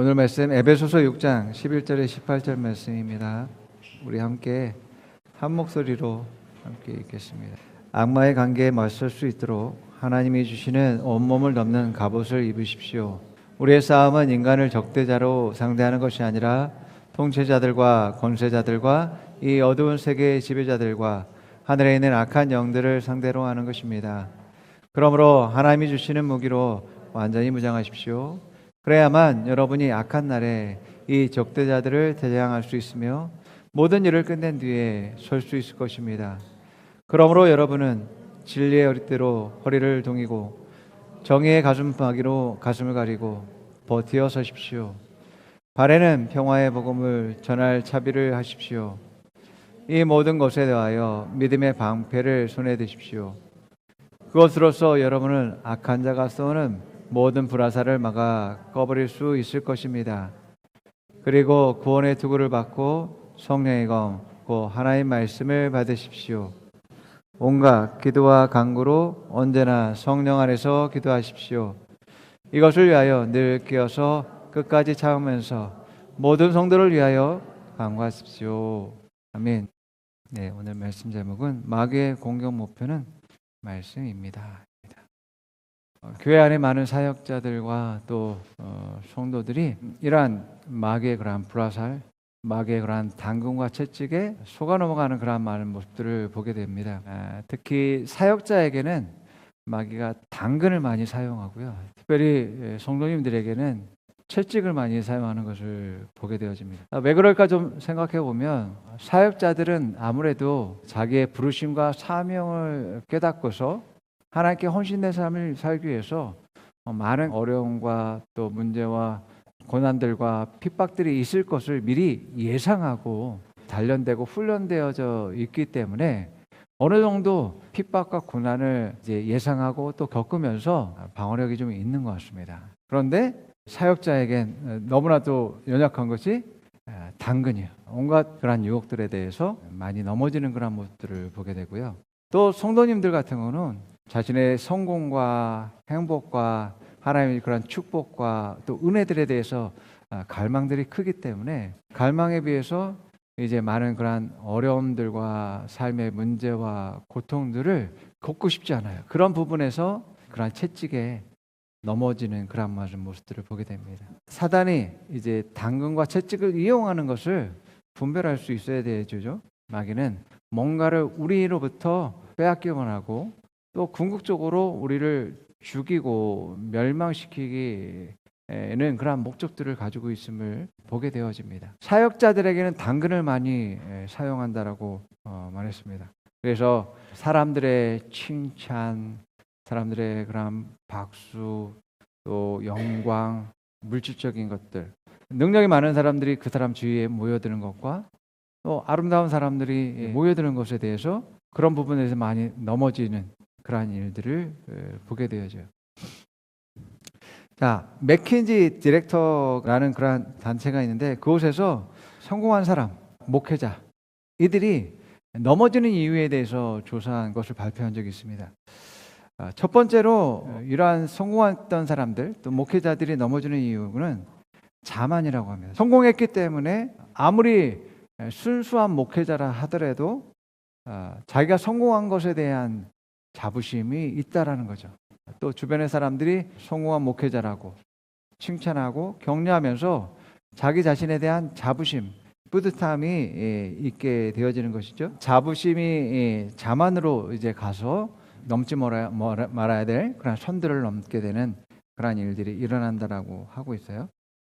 오늘 말씀 에베소서 6장 11절에 18절 말씀입니다. 우리 함께 한 목소리로 함께 읽겠습니다. 악마의 관계에 맞설 수 있도록 하나님이 주시는 온몸을 덮는 갑옷을 입으십시오. 우리의 싸움은 인간을 적대자로 상대하는 것이 아니라 통치자들과 권세자들과 이 어두운 세계의 지배자들과 하늘에 있는 악한 영들을 상대로 하는 것입니다. 그러므로 하나님이 주시는 무기로 완전히 무장하십시오. 그래야만 여러분이 악한 날에 이 적대자들을 대장할 수 있으며 모든 일을 끝낸 뒤에 설 수 있을 것입니다. 그러므로 여러분은 진리의 허리대로 허리를 동이고 정의의 가슴팍이로 가슴을 가리고 버티어 서십시오. 발에는 평화의 복음을 전할 차비를 하십시오. 이 모든 것에 대하여 믿음의 방패를 손에 드십시오. 그것으로서 여러분은 악한 자가 쏘는 모든 불화살을 막아 꺼버릴 수 있을 것입니다. 그리고 구원의 투구를 받고 성령의 검, 고 하나의 말씀을 받으십시오. 온갖 기도와 간구로 언제나 성령 안에서 기도하십시오. 이것을 위하여 늘 깨어서 끝까지 참으면서 모든 성도를 위하여 간구하십시오. 아멘. 네, 오늘 말씀 제목은 마귀의 공격 목표는 말씀입니다. 어, 교회 안에 많은 사역자들과 또 어, 성도들이 이러한 마귀의 그러한 불화살, 마귀의 그러한 당근과 채찍에 속아 넘어가는 그러한 많은 모습들을 보게 됩니다. 아, 특히 사역자에게는 마귀가 당근을 많이 사용하고요. 특별히 예, 성도님들에게는 채찍을 많이 사용하는 것을 보게 되어집니다. 아, 왜 그럴까 좀 생각해 보면 사역자들은 아무래도 자기의 부르심과 사명을 깨닫고서 하나님께 헌신된 삶을 살기 위해서 어, 많은 어려움과 또 문제와 고난들과 핍박들이 있을 것을 미리 예상하고 단련되고 훈련되어져 있기 때문에 어느 정도 핍박과 고난을 이제 예상하고 또 겪으면서 방어력이 좀 있는 것 같습니다. 그런데 사역자에겐 너무나도 연약한 것이 아, 당근이에요. 온갖 그런 유혹들에 대해서 많이 넘어지는 그런 모습들을 보게 되고요. 또 성도님들 같은 경우는 자신의 성공과 행복과 하나님의 그런 축복과 또 은혜들에 대해서 아, 갈망들이 크기 때문에 갈망에 비해서 이제 많은 그런 어려움들과 삶의 문제와 고통들을 겪고 싶지 않아요. 그런 부분에서 그런 채찍에 넘어지는 그런 모습들을 보게 됩니다. 사단이 이제 당근과 채찍을 이용하는 것을 분별할 수 있어야 되죠. 마귀는 뭔가를 우리로부터 빼앗기만 하고 또 궁극적으로 우리를 죽이고 멸망시키기에는 그러한 목적들을 가지고 있음을 보게 되어집니다. 사역자들에게는 당근을 많이 사용한다라고 어, 말했습니다. 그래서 사람들의 칭찬, 사람들의 그런 박수, 또 영광, 물질적인 것들, 능력이 많은 사람들이 그 사람 주위에 모여드는 것과 또 아름다운 사람들이 모여드는 것에 대해서 그런 부분에서 많이 넘어지는 그러한 일들을 보게 되어져요. 자, 맥킨지 디렉터라는 그러한 단체가 있는데 그곳에서 성공한 사람, 목회자 이들이 넘어지는 이유에 대해서 조사한 것을 발표한 적이 있습니다. 아, 첫 번째로 이러한 성공했던 사람들 또 목회자들이 넘어지는 이유는 자만이라고 합니다. 성공했기 때문에 아무리 순수한 목회자라 하더라도 아, 자기가 성공한 것에 대한 자부심이 있다라는 거죠. 또 주변의 사람들이 성공한 목회자라고 칭찬하고 격려하면서 자기 자신에 대한 자부심, 뿌듯함이 예, 있게 되어지는 것이죠. 자부심이 예, 자만으로 이제 가서 넘지 말아야, 말아야 될 그런 선들을 넘게 되는 그런 일들이 일어난다라고 하고 있어요.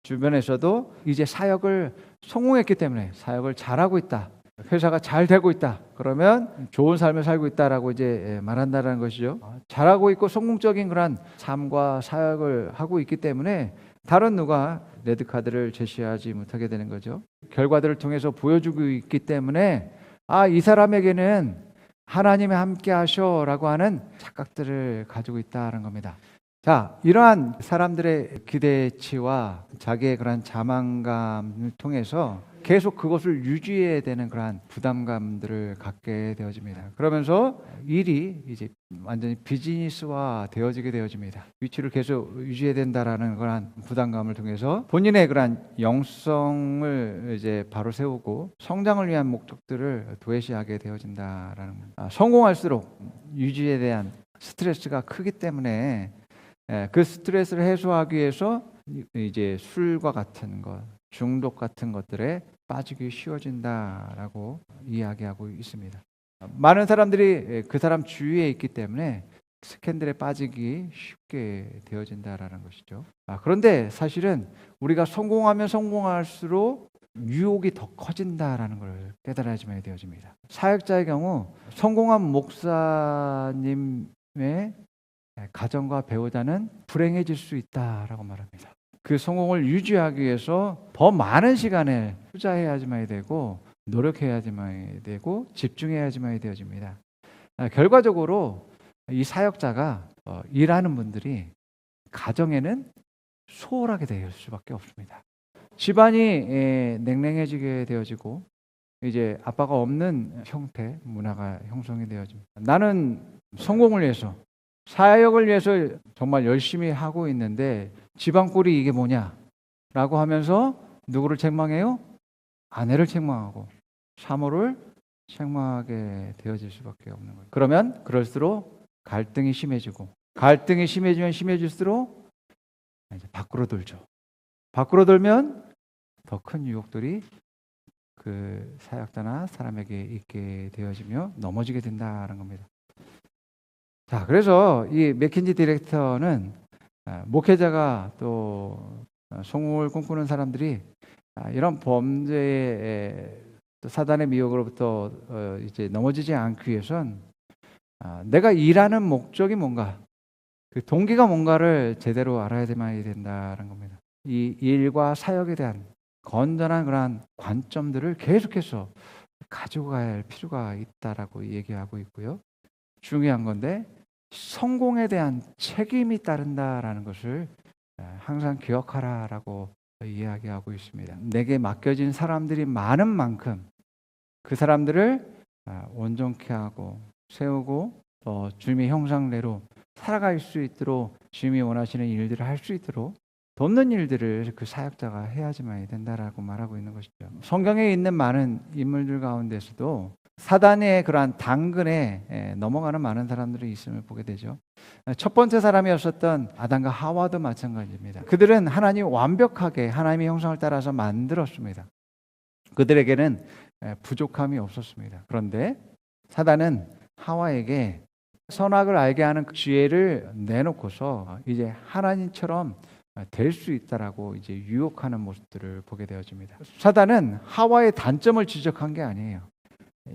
주변에서도 이제 사역을 성공했기 때문에 사역을 잘하고 있다. 회사가 잘 되고 있다. 그러면 좋은 삶을 살고 있다라고 이제 말한다는 것이죠. 잘하고 있고 성공적인 그런 삶과 사역을 하고 있기 때문에 다른 누가 레드 카드를 제시하지 못하게 되는 거죠. 결과들을 통해서 보여주고 있기 때문에 아, 이 사람에게는 하나님이 함께 하셔라고 하는 착각들을 가지고 있다는 겁니다. 자, 이러한 사람들의 기대치와 자기의 그런 자만감을 통해서 계속 그것을 유지해야 되는 그러한 부담감들을 갖게 되어집니다. 그러면서 일이 이제 완전히 비즈니스화 되어지게 되어집니다. 위치를 계속 유지해야 된다라는 그러한 부담감을 통해서 본인의 그러한 영성을 이제 바로 세우고 성장을 위한 목적들을 도외시하게 되어진다라는 겁니다. 아, 성공할수록 유지에 대한 스트레스가 크기 때문에 예, 그 스트레스를 해소하기 위해서 이- 이제 술과 같은 것, 중독 같은 것들에 빠지기 쉬워진다라고 이야기하고 있습니다. 많은 사람들이 예, 그 사람 주위에 있기 때문에 스캔들에 빠지기 쉽게 되어진다라는 것이죠. 아, 그런데 사실은 우리가 성공하면 성공할수록 유혹이 더 커진다라는 걸 깨달아야지만 되어집니다. 사역자의 경우 성공한 목사님의 가정과 배우자는 불행해질 수 있다라고 말합니다. 그 성공을 유지하기 위해서 더 많은 시간을 투자해야지만 되고 노력해야지만 되고 집중해야지만 되어집니다. 아, 결과적으로 이 사역자가 어, 일하는 분들이 가정에는 소홀하게 될 수밖에 없습니다. 집안이 에, 냉랭해지게 되어지고 이제 아빠가 없는 형태 문화가 형성이 되어집니다. 나는 성공을 위해서 사역을 위해서 정말 열심히 하고 있는데 꼴이 이게 뭐냐라고 하면서 누구를 책망해요? 아내를 책망하고 사모를 책망하게 되어질 수밖에 없는 거예요. 그러면 그럴수록 갈등이 심해지고 갈등이 심해지면 심해질수록 이제 밖으로 돌죠. 밖으로 돌면 더 큰 유혹들이 그 사역자나 사람에게 있게 되어지며 넘어지게 된다는 겁니다. 자, 그래서 이 맥킨지 디렉터는 아, 목회자가 또 어, 성공을 꿈꾸는 사람들이 아, 이런 범죄의 또 사단의 미혹으로부터 어, 이제 넘어지지 않기 위해선 아, 내가 일하는 목적이 뭔가 그 동기가 뭔가를 제대로 알아야 되만 된다는 겁니다. 이 일과 사역에 대한 건전한 그러한 관점들을 계속해서 가지고 가야 할 필요가 있다라고 얘기하고 있고요. 중요한 건데 성공에 대한 책임이 따른다라는 것을 아, 항상 기억하라라고 이야기하고 있습니다. 내게 맡겨진 사람들이 많은 만큼 그 사람들을 아, 온전케 하고 세우고 또 주님의 형상대로 살아갈 수 있도록 주님이 원하시는 일들을 할 수 있도록 돕는 일들을 그 사역자가 해야지만 된다라고 말하고 있는 것이죠. 성경에 있는 많은 인물들 가운데서도 사단의 그러한 당근에 에, 넘어가는 많은 사람들이 있음을 보게 되죠. 첫 번째 사람이었었던 아담과 하와도 마찬가지입니다. 그들은 하나님 완벽하게 하나님의 형상을 따라서 만들었습니다. 그들에게는 에, 부족함이 없었습니다. 그런데 사단은 하와에게 선악을 알게 하는 그 지혜를 내놓고서 이제 하나님처럼 될 수 있다라고 이제 유혹하는 모습들을 보게 되어집니다. 사단은 하와의 단점을 지적한 게 아니에요.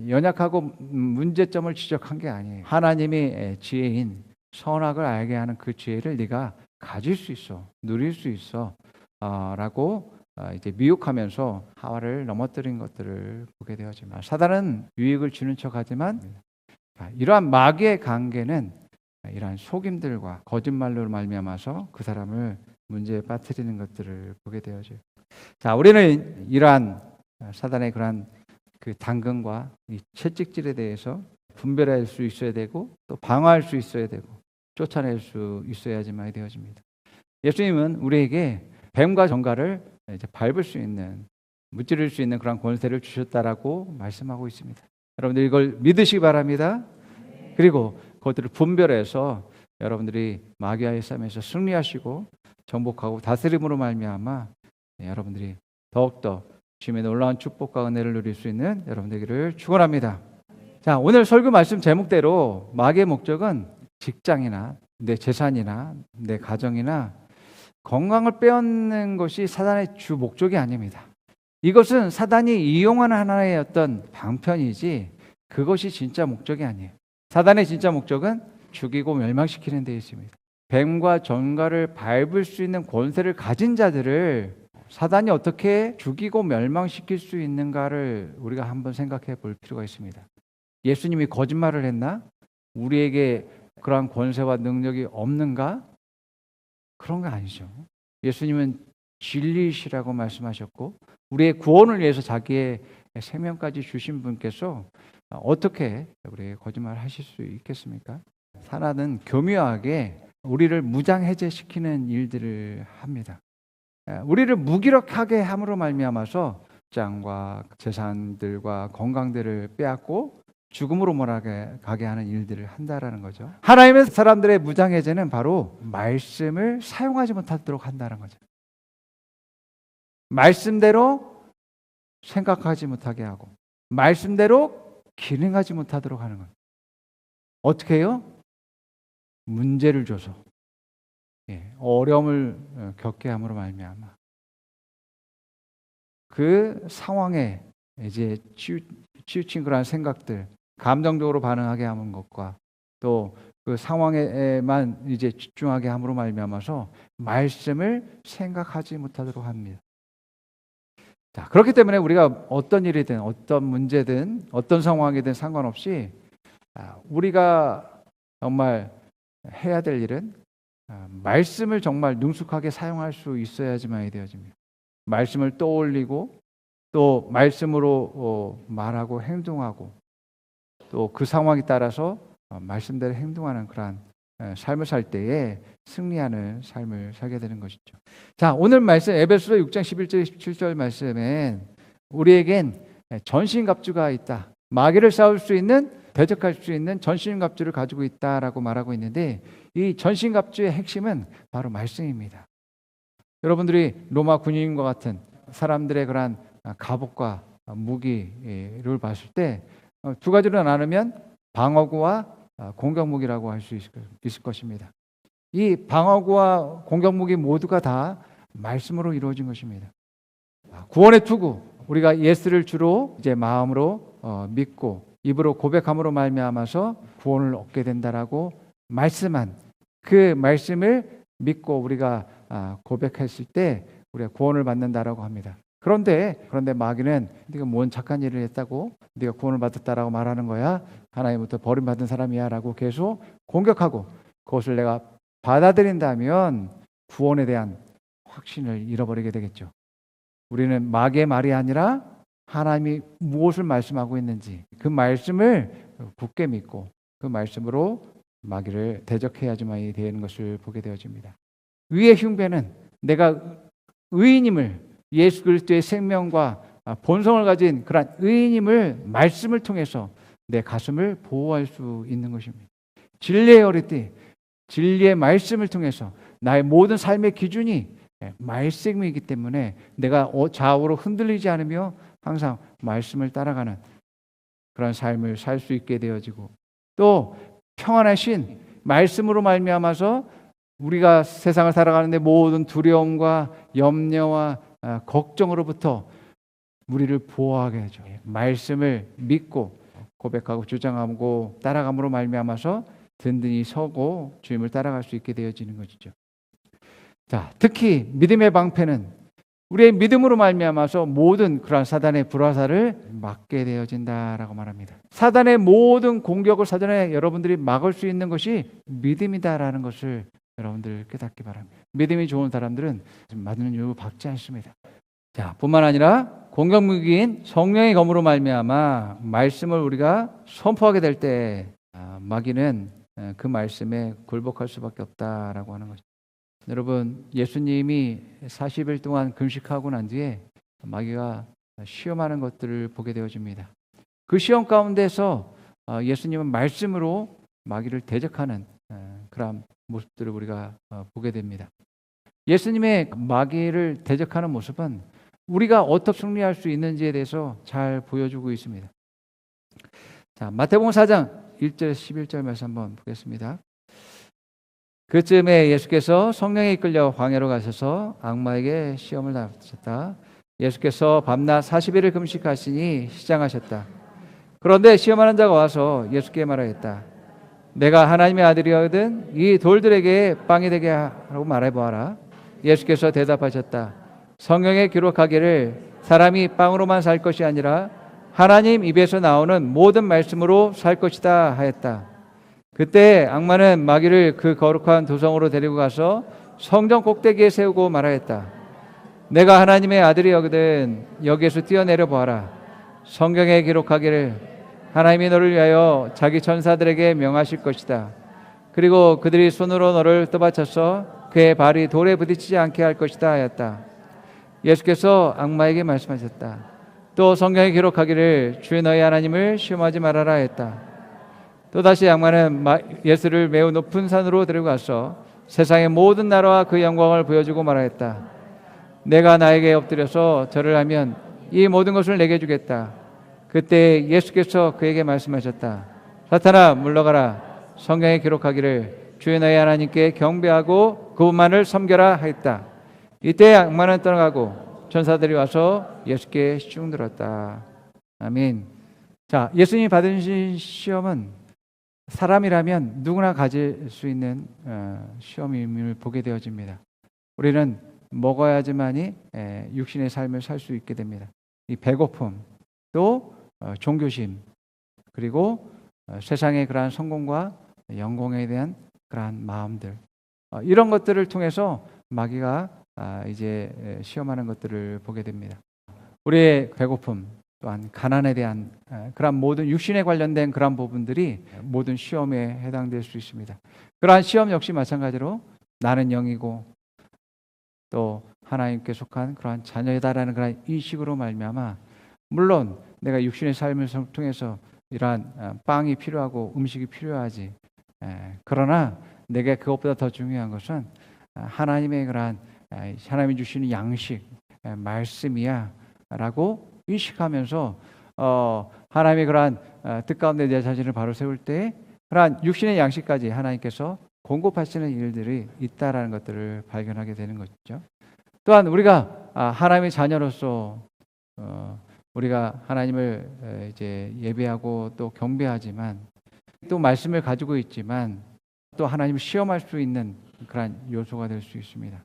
연약하고 문제점을 지적한 게 아니에요. 하나님이 지혜인 선악을 알게 하는 그 지혜를 네가 가질 수 있어, 누릴 수 있어, 어, 라고 어, 이제 미혹하면서 하와를 넘어뜨린 것들을 보게 되어지만 사단은 유익을 주는 척하지만 아, 이러한 마귀의 관계는 이러한 속임들과 거짓말로 말미암아서 그 사람을 문제에 빠뜨리는 것들을 보게 되어져. 자, 우리는 이러한 사단의 그러한 그 당근과 이 채찍질에 대해서 분별할 수 있어야 되고 또 방어할 수 있어야 되고 쫓아낼 수 있어야지만 되어집니다. 예수님은 우리에게 뱀과 정갈을 이제 밟을 수 있는 무찌를 수 있는 그런 권세를 주셨다라고 말씀하고 있습니다. 여러분들 이걸 믿으시기 바랍니다. 그리고 그것들을 분별해서 여러분들이 마귀와의 싸움에서 승리하시고 정복하고 다스림으로 말미암아 네, 여러분들이 더욱더 주님의 놀라운 축복과 은혜를 누릴 수 있는 여러분들에게를 축원합니다. 자, 오늘 설교 말씀 제목대로 마귀의 목적은 직장이나 내 재산이나 내 가정이나 건강을 빼앗는 것이 사단의 주 목적이 아닙니다. 이것은 사단이 이용하는 하나의 어떤 방편이지 그것이 진짜 목적이 아니에요. 사단의 진짜 목적은 죽이고 멸망시키는 데 있습니다. 뱀과 전갈을 밟을 수 있는 권세를 가진 자들을 사단이 어떻게 죽이고 멸망시킬 수 있는가를 우리가 한번 생각해 볼 필요가 있습니다. 예수님이 거짓말을 했나? 우리에게 그러한 권세와 능력이 없는가? 그런 거 아니죠. 예수님은 진리시라고 말씀하셨고 우리의 구원을 위해서 자기의 생명까지 주신 분께서 어떻게 우리에게 거짓말을 하실 수 있겠습니까? 사단은 교묘하게 우리를 무장해제시키는 일들을 합니다. 예, 우리를 무기력하게 함으로 말미암아서 장과 재산들과 건강들을 빼앗고 죽음으로 몰아가게 가게 하는 일들을 한다라는 거죠. 하나님의 사람들의 무장해제는 바로 말씀을 사용하지 못하도록 한다는 거죠. 말씀대로 생각하지 못하게 하고 말씀대로 기능하지 못하도록 하는 거예요. 어떻게 해요? 문제를 줘서 예, 어려움을 어, 겪게 함으로 말미암아 그 상황에 이제 치우, 치우친 그러한 생각들 감정적으로 반응하게 하는 것과 또 그 상황에만 이제 집중하게 함으로 말미암아서 말씀을 생각하지 못하도록 합니다. 자, 그렇기 때문에 우리가 어떤 일이든 어떤 문제든 어떤 상황이든 상관없이 아, 우리가 정말 해야 될 일은 아, 말씀을 정말 능숙하게 사용할 수 있어야지만이 되어집니다. 말씀을 떠올리고 또 말씀으로 어, 말하고 행동하고 또 그 상황에 따라서 어, 말씀대로 행동하는 그러한 에, 삶을 살 때에 승리하는 삶을 살게 되는 것이죠. 자, 오늘 말씀 에베소서 6장 11절 17절 말씀엔 우리에겐 전신 갑주가 있다. 마귀를 싸울 수 있는 대적할 수 있는 전신갑주를 가지고 있다라고 말하고 있는데 이 전신갑주의 핵심은 바로 말씀입니다. 여러분들이 로마 군인과 같은 사람들의 그러한 갑옷과 무기를 봤을 때 두 가지로 나누면 방어구와 공격무기라고 할 수 있을 것입니다. 이 방어구와 공격무기 모두가 다 말씀으로 이루어진 것입니다. 구원의 투구 우리가 예수를 주로 이제 마음으로 어, 믿고 입으로 고백함으로 말미암아서 구원을 얻게 된다라고 말씀한 그 말씀을 믿고 우리가 아, 고백했을 때 우리가 구원을 받는다라고 합니다. 그런데 그런데 마귀는 네가 뭔 착한 일을 했다고 네가 구원을 받았다라고 말하는 거야 하나님부터 버림받은 사람이야라고 계속 공격하고 그것을 내가 받아들인다면 구원에 대한 확신을 잃어버리게 되겠죠. 우리는 마귀의 말이 아니라 하나님이 무엇을 말씀하고 있는지 그 말씀을 굳게 믿고 그 말씀으로 마귀를 대적해야지만이 되는 것을 보게 되어집니다. 위의 흉배는 내가 의인임을 예수 그리스도의 생명과 본성을 가진 그러한 의인임을 말씀을 통해서 내 가슴을 보호할 수 있는 것입니다. 진리의 어리띠, 진리의 말씀을 통해서 나의 모든 삶의 기준이 말씀이기 때문에 내가 좌우로 흔들리지 않으며 항상 말씀을 따라가는 그런 삶을 살 수 있게 되어지고 또 평안하신 말씀으로 말미암아서 우리가 세상을 살아가는데 모든 두려움과 염려와 아, 걱정으로부터 우리를 보호하게 하죠. 말씀을 믿고 고백하고 주장하고 따라감으로 말미암아서 든든히 서고 주님을 따라갈 수 있게 되어지는 것이죠. 자, 특히 믿음의 방패는 우리의 믿음으로 말미암아서 모든 그러한 사단의 불화사를 막게 되어진다라고 말합니다. 사단의 모든 공격을 사전에 여러분들이 막을 수 있는 것이 믿음이다라는 것을 여러분들 깨닫기 바랍니다. 믿음이 좋은 사람들은 맞는 이유 받지 않습니다. 자, 뿐만 아니라 공격 무기인 성령의 검으로 말미암아 말씀을 우리가 선포하게 될때 아, 마귀는 그 말씀에 굴복할 수밖에 없다라고 하는 것입니다. 여러분, 예수님이 40일 동안 금식하고 난 뒤에 마귀가 시험하는 것들을 보게 되어집니다. 그 시험 가운데서 어, 예수님은 말씀으로 마귀를 대적하는 어, 그런 모습들을 우리가 어, 보게 됩니다. 예수님의 마귀를 대적하는 모습은 우리가 어떻게 승리할 수 있는지에 대해서 잘 보여주고 있습니다. 자, 마태복음 4장 1절 11절 말씀 한번 보겠습니다. 그쯤에 예수께서 성령에 이끌려 광야로 가셔서 악마에게 시험을 받으셨다. 예수께서 밤낮 40일을 금식하시니 시장하셨다. 그런데 시험하는 자가 와서 예수께 말하였다. 내가 하나님의 아들이거든 이 돌들에게 빵이 되게 하라고 말해보아라. 예수께서 대답하셨다. 성경에 기록하기를 사람이 빵으로만 살 것이 아니라 하나님 입에서 나오는 모든 말씀으로 살 것이다 하였다. 그때 악마는 마귀를 그 거룩한 도성으로 데리고 가서 성전 꼭대기에 세우고 말하였다. 내가 하나님의 아들이거든 여기에서 뛰어내려 보아라. 성경에 기록하기를 하나님이 너를 위하여 자기 천사들에게 명하실 것이다. 그리고 그들이 손으로 너를 떠받쳐서 그의 발이 돌에 부딪히지 않게 할 것이다 하였다. 예수께서 악마에게 말씀하셨다. 또 성경에 기록하기를 주의 너희 하나님을 시험하지 말아라 했다. 또다시 마- 예수를 매우 높은 산으로 데려가서 세상의 모든 나라와 그 영광을 보여주고 말하였다. 내가 나에게 엎드려서 절을 하면 이 모든 것을 내게 주겠다. 그때 예수께서 그에게 말씀하셨다. 사탄아 물러가라. 성경에 기록하기를 주의 너희 하나님께 경배하고 그분만을 섬겨라 하였다. 이때 악마는 떠나가고 천사들이 와서 예수께 쭉 들었다. 아멘. 자, 예수님이 받으신 시험은 사람이라면 누구나 가질 수 있는 어, 시험임을 보게 되어집니다. 우리는 먹어야지만이 에, 육신의 삶을 살 수 있게 됩니다. 이 배고픔, 또 어, 종교심, 그리고 어, 세상의 그러한 성공과 영광에 대한 그러한 마음들 어, 이런 것들을 통해서 마귀가 아, 이제 에, 시험하는 것들을 보게 됩니다. 우리의 배고픔 또한 가난에 대한 에, 그러한 모든 육신에 관련된 그러한 부분들이 모든 시험에 해당될 수 있습니다. 그러한 시험 역시 마찬가지로 나는 영이고 또 하나님께 속한 그러한 자녀이다라는 그러한 인식으로 말미암아 물론 내가 육신의 삶을 통해서 이러한 어, 빵이 필요하고 음식이 필요하지. 에, 그러나 내게 그것보다 더 중요한 것은 아, 하나님의 그러한 아, 하나님이 주시는 양식 에, 말씀이야라고 인식하면서 어, 하나님의 그러한 어, 뜻 가운데 내 자신을 바로 세울 때 그러한 육신의 양식까지 하나님께서 공급하시는 일들이 있다라는 것들을 발견하게 되는 것이죠. 또한 우리가 아, 하나님의 자녀로서 어, 우리가 하나님을 에, 이제 예배하고 또 경배하지만 또 말씀을 가지고 있지만 또 하나님을 시험할 수 있는 그러한 요소가 될 수 있습니다.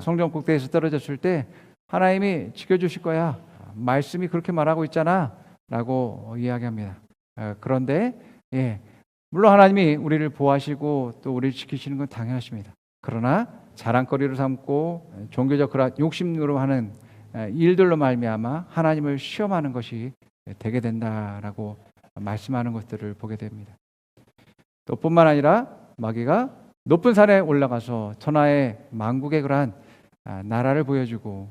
성전 꼭대기에서 떨어졌을 때 하나님이 지켜주실 거야. 말씀이 그렇게 말하고 있잖아.라고 이야기합니다. 어, 그런데 예, 물론 하나님이 우리를 보호하시고 또 우리를 지키시는 건 당연하십니다. 그러나 자랑거리로 삼고 종교적 그런 욕심으로 하는 에, 일들로 말미암아 하나님을 시험하는 것이 되게 된다라고 말씀하는 것들을 보게 됩니다. 또 뿐만 아니라 마귀가 높은 산에 올라가서 천하의 만국의 그러한 아, 나라를 보여주고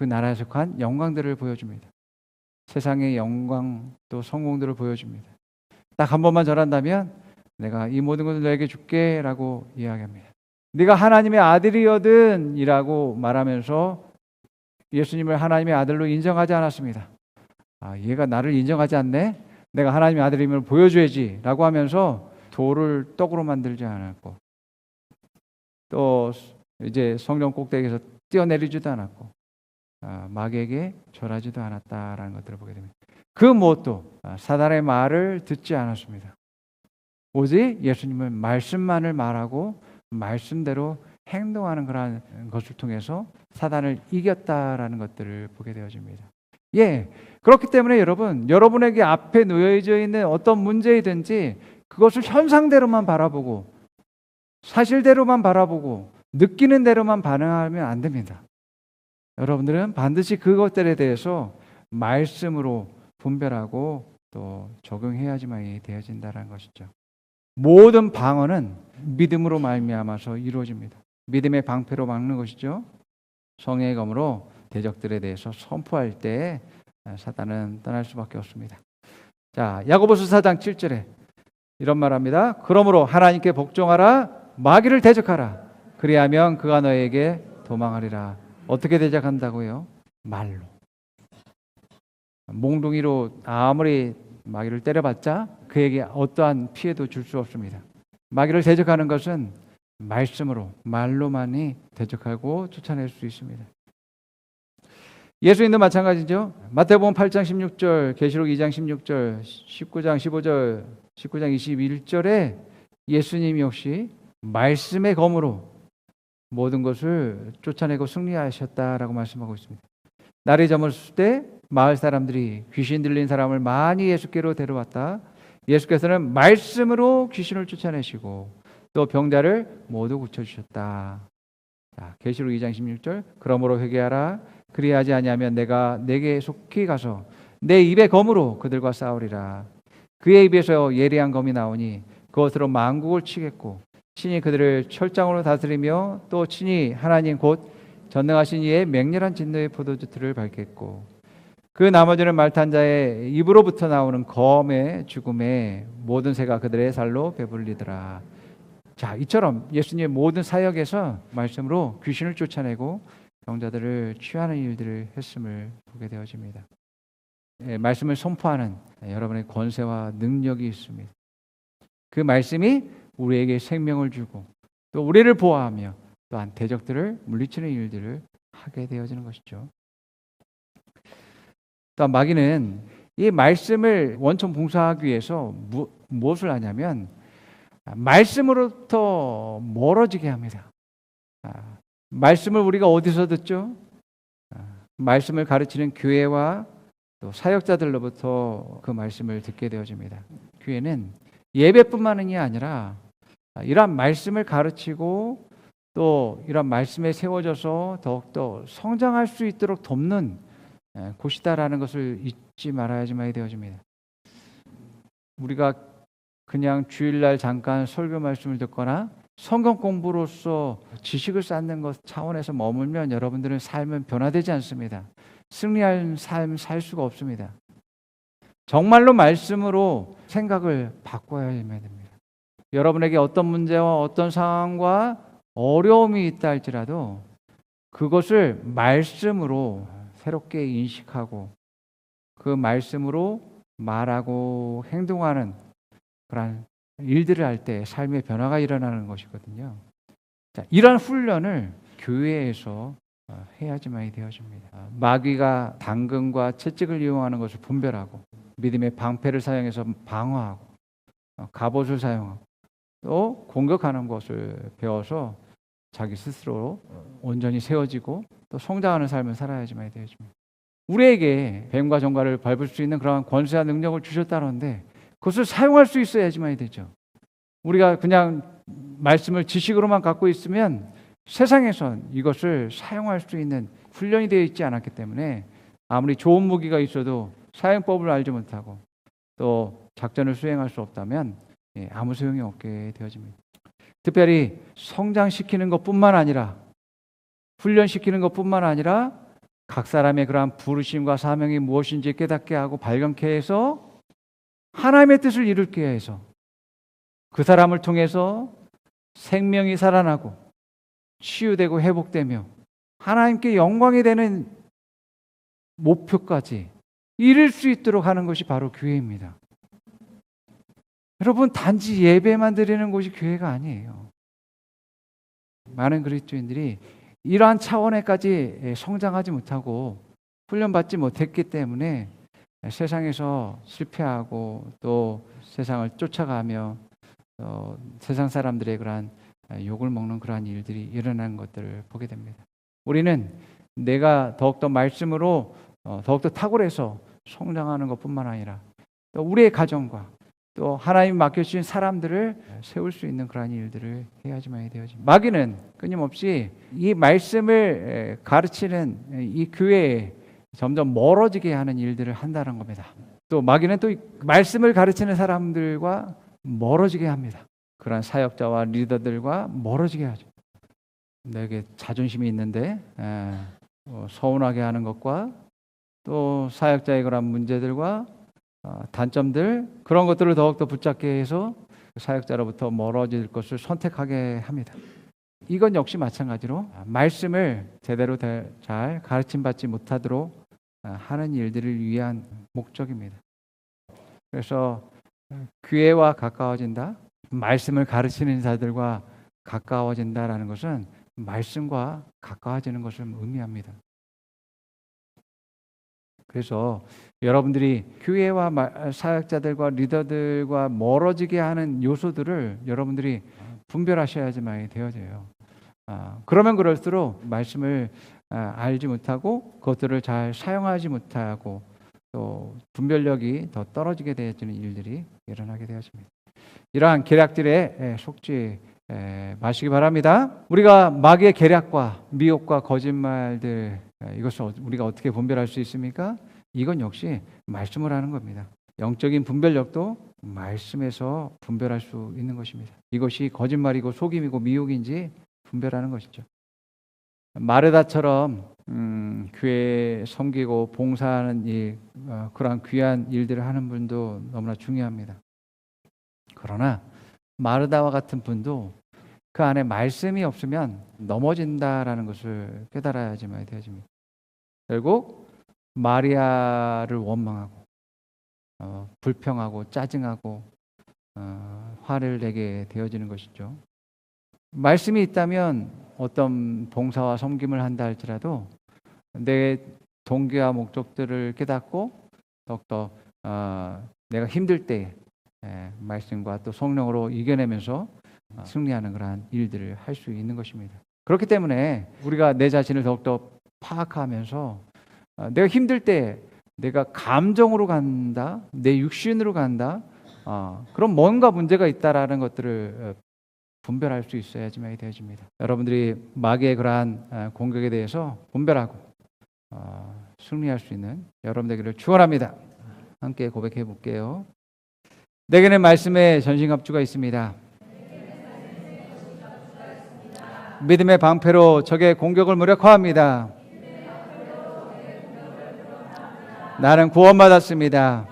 그 나라에 속한 영광들을 보여줍니다. 세상의 영광 또 성공들을 보여줍니다. 딱 한 번만 절한다면 내가 이 모든 것을 너에게 줄게라고 이야기합니다. 네가 하나님의 아들이거든이라고 말하면서 예수님을 하나님의 아들로 인정하지 않았습니다. 아, 얘가 나를 인정하지 않네? 내가 하나님의 아들임을 보여줘야지라고 하면서 돌을 떡으로 만들지 않았고 또 이제 성령 꼭대기에서 뛰어내리지도 않았고 아, 마귀에게 절하지도 않았다라는 것들을 보게 됩니다. 그 무엇도 아, 사단의 말을 듣지 않았습니다. 오직 예수님은 말씀만을 말하고 말씀대로 행동하는 그러한 것을 통해서 사단을 이겼다라는 것들을 보게 되어집니다. 예. 그렇기 때문에 여러분, 여러분에게 앞에 놓여져 있는 어떤 문제이든지 그것을 현상대로만 바라보고 사실대로만 바라보고 느끼는 대로만 반응하면 안 됩니다. 여러분들은 반드시 그것들에 대해서 말씀으로 분별하고 또 적용해야지만 되어진다는 것이죠. 모든 방언은 믿음으로 말미암아서 이루어집니다. 믿음의 방패로 막는 것이죠. 성의 검으로 대적들에 대해서 선포할 때 사단은 떠날 수밖에 없습니다. 자, 야고보서 4장 7절에 이런 말합니다. 그러므로 하나님께 복종하라 마귀를 대적하라 그리하면 그가 너에게 도망하리라. 어떻게 대적한다고요? 말로. 몽둥이로 아무리 마귀를 때려봤자 그에게 어떠한 피해도 줄 수 없습니다. 마귀를 대적하는 것은 말씀으로 말로만이 대적하고 쫓아낼 수 있습니다. 예수님도 마찬가지죠. 마태복음 8장 16절, 계시록 2장 16절, 19장 15절, 19장 21절에 예수님이 역시 말씀의 검으로 모든 것을 쫓아내고 승리하셨다라고 말씀하고 있습니다. 날이 저물었을 때 마을 사람들이 귀신 들린 사람을 많이 예수께로 데려왔다. 예수께서는 말씀으로 귀신을 쫓아내시고 또 병자를 모두 고쳐 주셨다. 자, 계시록 2장 16절. 그러므로 회개하라. 그리하지 아니하면 내가 내게 속히 가서 내 입의 검으로 그들과 싸우리라. 그의 입에서 예리한 검이 나오니 그것으로 만국을 치겠고 친히 그들을 철장으로 다스리며 또 친히 하나님 곧 전능하신 이의 맹렬한 진노의 포도주틀을 밟겠고 그 나머지는 말탄 자의 입으로부터 나오는 검의 죽음에 모든 새가 그들의 살로 배불리더라. 자, 이처럼 예수님의 모든 사역에서 말씀으로 귀신을 쫓아내고 병자들을 취하는 일들을 했음을 보게 되어집니다. 예, 말씀을 선포하는 여러분의 권세와 능력이 있습니다. 그 말씀이 우리에게 생명을 주고 또 우리를 보호하며 또한 대적들을 물리치는 일들을 하게 되어지는 것이죠. 또한 마귀는 이 말씀을 원천 봉사하기 위해서 무, 무엇을 하냐면 말씀으로부터 멀어지게 합니다. 아, 말씀을 우리가 어디서 듣죠? 아, 말씀을 가르치는 교회와 또 사역자들로부터 그 말씀을 듣게 되어집니다. 교회는 예배뿐만이 아니라 이러한 말씀을 가르치고 또 이런 말씀에 세워져서 더욱더 성장할 수 있도록 돕는 예, 곳이다라는 것을 잊지 말아야지만 되어집니다. 우리가 그냥 주일날 잠깐 설교 말씀을 듣거나 성경 공부로서 지식을 쌓는 것 차원에서 머물면 여러분들은 삶은 변화되지 않습니다. 승리할 삶살 수가 없습니다. 정말로 말씀으로 생각을 바꿔야 됩니다. 여러분에게 어떤 문제와 어떤 상황과 어려움이 있다 할지라도 그것을 말씀으로 새롭게 인식하고 그 말씀으로 말하고 행동하는 그런 일들을 할 때 삶의 변화가 일어나는 것이거든요. 자, 이러한 훈련을 교회에서 어, 해야지만 되어집니다. 어, 마귀가 당근과 채찍을 이용하는 것을 분별하고 믿음의 방패를 사용해서 방어하고 어, 갑옷을 사용하고 또 공격하는 것을 배워서 자기 스스로 온전히 세워지고 또 성장하는 삶을 살아야지만 되어집니다. 우리에게 뱀과 정갈을 밟을 수 있는 그러한 권세와 능력을 주셨다는데 그것을 사용할 수 있어야지만 되죠. 우리가 그냥 말씀을 지식으로만 갖고 있으면 세상에선 이것을 사용할 수 있는 훈련이 되어 있지 않았기 때문에 아무리 좋은 무기가 있어도 사용법을 알지 못하고 또 작전을 수행할 수 없다면 예, 아무 소용이 없게 되어집니다. 특별히 성장시키는 것뿐만 아니라 훈련시키는 것뿐만 아니라 각 사람의 그러한 부르심과 사명이 무엇인지 깨닫게 하고 발견케 해서 하나님의 뜻을 이룰게 해서 그 사람을 통해서 생명이 살아나고 치유되고 회복되며 하나님께 영광이 되는 목표까지 이룰 수 있도록 하는 것이 바로 교회입니다. 여러분 단지 예배만 드리는 곳이 교회가 아니에요. 많은 그리스도인들이 이러한 차원에까지 성장하지 못하고 훈련받지 못했기 때문에 세상에서 실패하고 또 세상을 쫓아가며 어, 세상 사람들의 그러한 욕을 먹는 그러한 일들이 일어나는 것들을 보게 됩니다. 우리는 내가 더욱더 말씀으로 어, 더욱더 탁월해서 성장하는 것뿐만 아니라 또 우리의 가정과 또 하나님 맡겨주신 사람들을 세울 수 있는 그러한 일들을 해야지만 되어집니다. 마귀는 끊임없이 이 말씀을 가르치는 이 교회에 점점 멀어지게 하는 일들을 한다는 겁니다. 또 마귀는 또 말씀을 가르치는 사람들과 멀어지게 합니다. 그러한 사역자와 리더들과 멀어지게 하죠. 내게 자존심이 있는데 에, 어, 서운하게 하는 것과 또 사역자의 그런 문제들과 어, 단점들 그런 것들을 더욱더 붙잡게 해서 사역자로부터 멀어질 것을 선택하게 합니다. 이건 역시 마찬가지로 말씀을 제대로 잘 가르침 받지 못하도록 어, 하는 일들을 위한 목적입니다. 그래서 교회와 가까워진다, 말씀을 가르치는 자들과 가까워진다라는 것은 말씀과 가까워지는 것을 의미합니다. 그래서 여러분들이 교회와 사역자들과 리더들과 멀어지게 하는 요소들을 여러분들이 분별하셔야지만 되어져요. 아, 그러면 그럴수록 말씀을 아, 알지 못하고 그것들을 잘 사용하지 못하고 또 분별력이 더 떨어지게 되어지는 일들이 일어나게 되었습니다. 이러한 계략들에 속지 에, 마시기 바랍니다. 우리가 마귀의 계략과 미혹과 거짓말들 에, 이것을 어- 우리가 어떻게 분별할 수 있습니까? 이건 역시 말씀을 하는 겁니다. 영적인 분별력도 말씀에서 분별할 수 있는 것입니다. 이것이 거짓말이고 속임이고 미혹인지 분별하는 것이죠. 마르다처럼 음, 교회 섬기고 봉사하는 일, 어, 그러한 귀한 일들을 하는 분도 너무나 중요합니다. 그러나 마르다와 같은 분도 그 안에 말씀이 없으면 넘어진다라는 것을 깨달아야지만 되어집니다. 결국 마리아를 원망하고 어, 불평하고 짜증하고 어, 화를 내게 되어지는 것이죠. 말씀이 있다면 어떤 봉사와 섬김을 한다 할지라도 내 동기와 목적들을 깨닫고 더욱더 어, 내가 힘들 때 예, 말씀과 또 성령으로 이겨내면서 어, 승리하는 그러한 일들을 할 수 있는 것입니다. 그렇기 때문에 우리가 내 자신을 더욱더 파악하면서 어, 내가 힘들 때 내가 감정으로 간다, 내 육신으로 간다, 어, 그럼 뭔가 문제가 있다라는 것들을 어, 분별할 수 있어야지만 되어집니다. 여러분들이 마귀의 그러한 어, 공격에 대해서 분별하고 어, 승리할 수 있는 여러분 되기를 축원합니다. 함께 고백해 볼게요. 내게는 말씀의 전신갑주가 있습니다. 믿음의 방패로 적의 공격을 무력화합니다. 나는 구원받았습니다.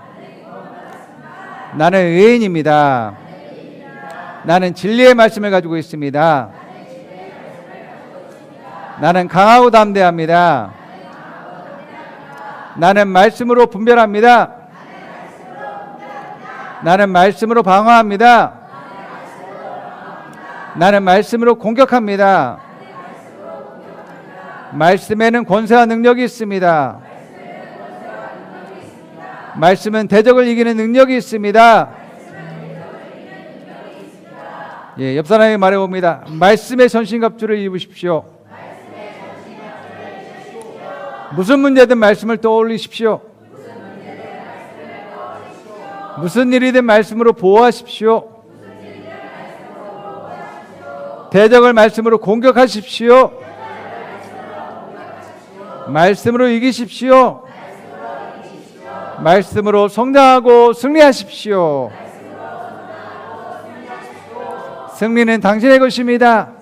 나는 의인입니다. 나는 진리의 말씀을 가지고 있습니다. 나는 강하고 담대합니다. 나는 말씀으로 분별합니다. 나는 말씀으로 방어합니다. 나는 말씀으로 공격합니다. 말씀에는 권세와 능력이 있습니다. 말씀은 대적을 이기는 능력이 있습니다. 예, 옆 사람에게 말해 봅니다. 말씀의 전신갑주를 입으십시오. 무슨 문제든 말씀을 떠올리십시오. 무슨 일이든 말씀으로 보호하십시오. 대적을 말씀으로 공격하십시오. 말씀으로 이기십시오. 말씀으로 성장하고 승리하십시오. 승리는 당신의 것입니다.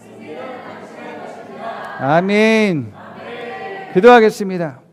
아멘. 기도하겠습니다.